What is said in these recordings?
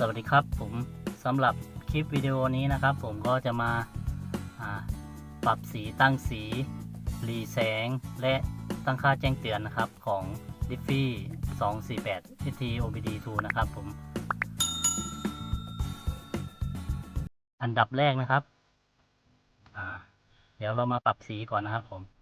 สวัสดีครับผมสำหรับคลิปวิดีโอนี้นะครับ ผมก็จะมาาปรับสีตั้งสีรีแสง และตั้งค่าแจ้งเตือนนะครับของ d i f f y 248 ST OBD 2 นะครับผม อันดับแรกนะครับ เดี๋ยวเรามาปรับสีก่อนนะครับผม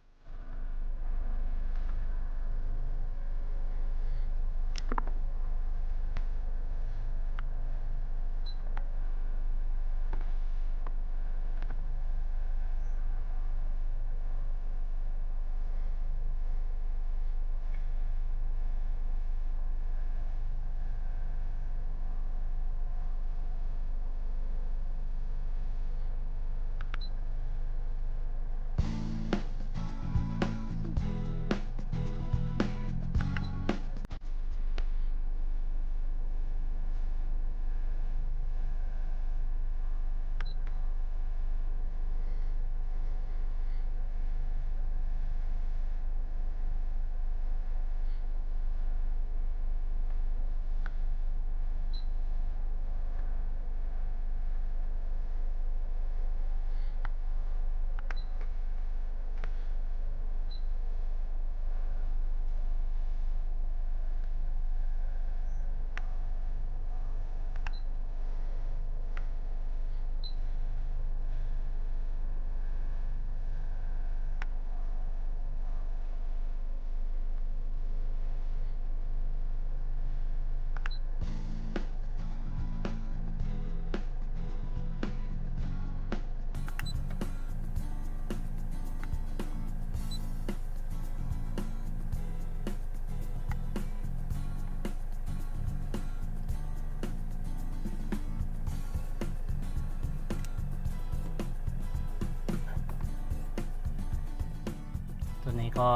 นี้ก็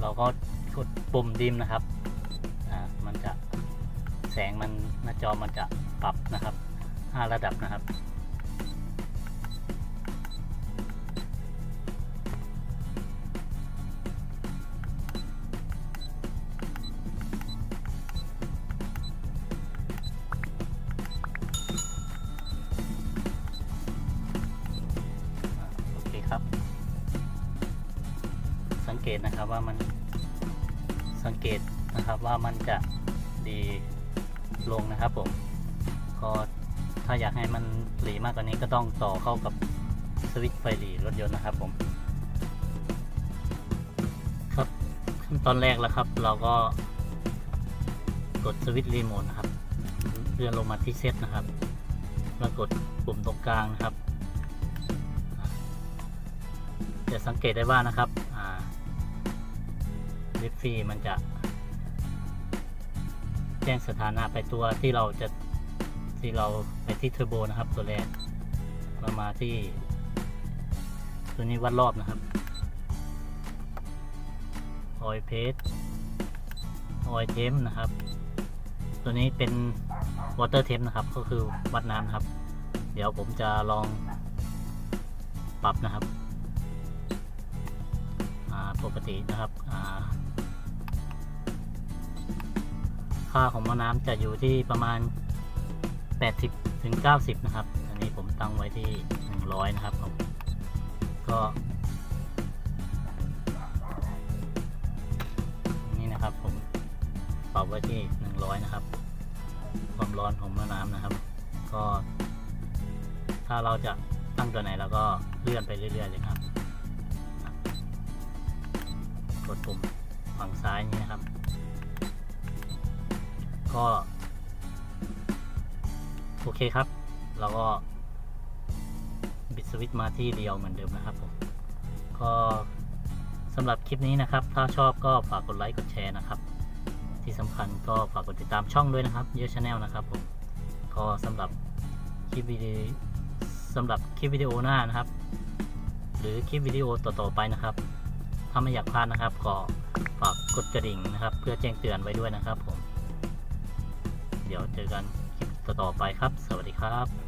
เราก็กดปุ่มดิมนะครับอ่ามันจะแสงมันหน้าจอมันจะปรับนะครับ 5 ระดับนะครับ เกตนะครับว่ามันสังเกตนะครับว่ามันจะดีลงนะครับผมก็ถ้าอยากให้มันหลีมากกว่านี้ก็ต้องต่อเข้ากับสวิตช์ไฟหลีรถยนต์นะครับผม ครับขั้นตอนแรกแล้วครับ เราก็กดสวิตช์รีโมทนะครับเลื่อนลงมาที่เซตนะครับแล้วกดปุ่มตรงกลางนะครับจะสังเกตได้ว่านะครับ ลิฟฟี่มันจะ แจ้งสถานะไปตัวที่เราจะที่เราไปที่เทอร์โบนะครับตัวแรกเรามาที่ ตัวนี้วัดรอบนะครับออยเพสออยเทมนะครับ ตัวนี้เป็นวอเตอร์เทมนะครับ ก็คือวัดน้ำนะครับ เดี๋ยวผมจะลองปรับนะครับ ปกตินะครับค่าของมะน้ำจะอยู่ที่ประมาณ 80ถึง90 นะครับ อันนี้ผมตั้งไว้ที่ 100 นะครับผมก็นี่นะครับผมปรับไว้ที่ 100 นะครับ ความร้อนของมะน้ำนะครับ ก็ ถ้าเราจะตั้งตัวไหนเราก็เลื่อนไปเรื่อยๆเลยครับ กดปุ่มฝั่งซ้ายนี้นะครับ ก็ โอเคครับเราก็ บิดสวิตช์มาที่เดียวเหมือนเดิมนะครับผม ก็สำหรับคลิปนี้นะครับ ถ้าชอบก็ฝากกดไลค์กดแชร์นะครับ ที่สำคัญก็ฝากกดติดตามช่องด้วยนะครับเยอะชาแนลนะครับผม ก็สำหรับคลิปวิดีโอสำหรับคลิปวิดีโอหน้านะครับ หรือคลิปวิดีโอต่อๆไปนะครับาไม่อยากพลาดนะครับก็ฝากกดกระดิ่งนะครับ เพื่อแจ้งเตือนไว้ด้วยนะครับผม เดี๋ยวเจอกันคลิปต่อไปครับ สวัสดีครับ